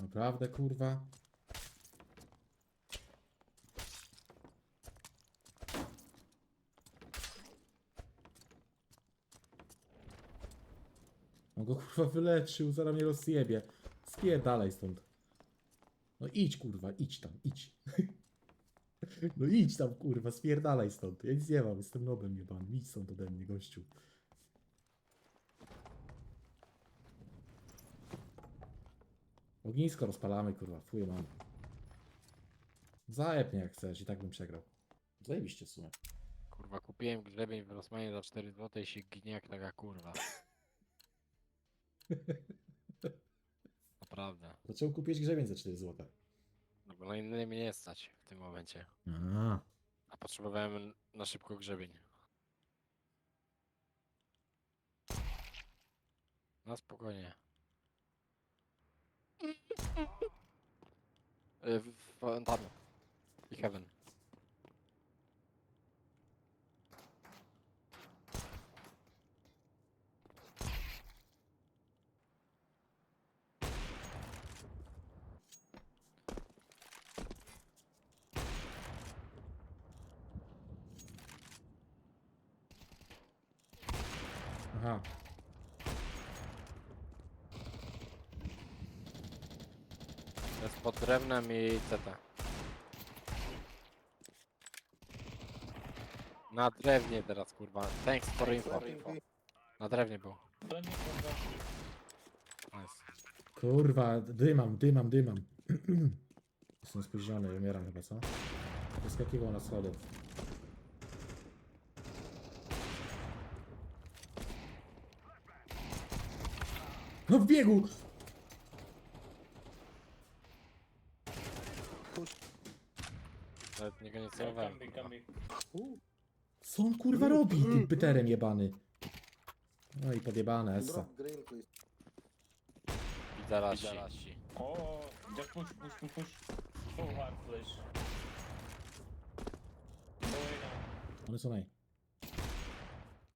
Naprawdę, kurwa? On go kurwa wyleczył, zaraz mnie rozjebie. Spierdalaj stąd. No idź kurwa, idź tam, idź. No idź tam kurwa, spierdalaj stąd. Ja nic nie mam, jestem nobem jebanym. Idź stąd ode mnie, gościu. Ognisko rozpalamy, kurwa, fuję mam. Zajeb mnie jak chcesz, i tak bym przegrał. Zajebiście w sumie. Kurwa, kupiłem grzebień w Rosmanie za 4 zł i się ginie jak taka kurwa. Naprawdę. Dlaczego kupiłeś grzebień za 4 zł? No bo na inny mnie nie stać w tym momencie. A, A potrzebowałem na szybko grzebień. No spokojnie. Y, W w fontannie. I heaven. aha. Jest pod drewnem i CT. Na drewnie teraz kurwa. Thanks for info. Na drewnie był. Nice. Kurwa, dymam, dymam, dymam. Jestem spóźniony, umieram chyba, co? Wyskakiwał na schody. No w biegu! Nawet niego nie celowałem. kurwa. Co on kurwa robi, tym pyterem jebany? No i podjebane, essa. Drop green, please. Oh, just push, push, push, push. Full hard flash. Go away now. One są naj.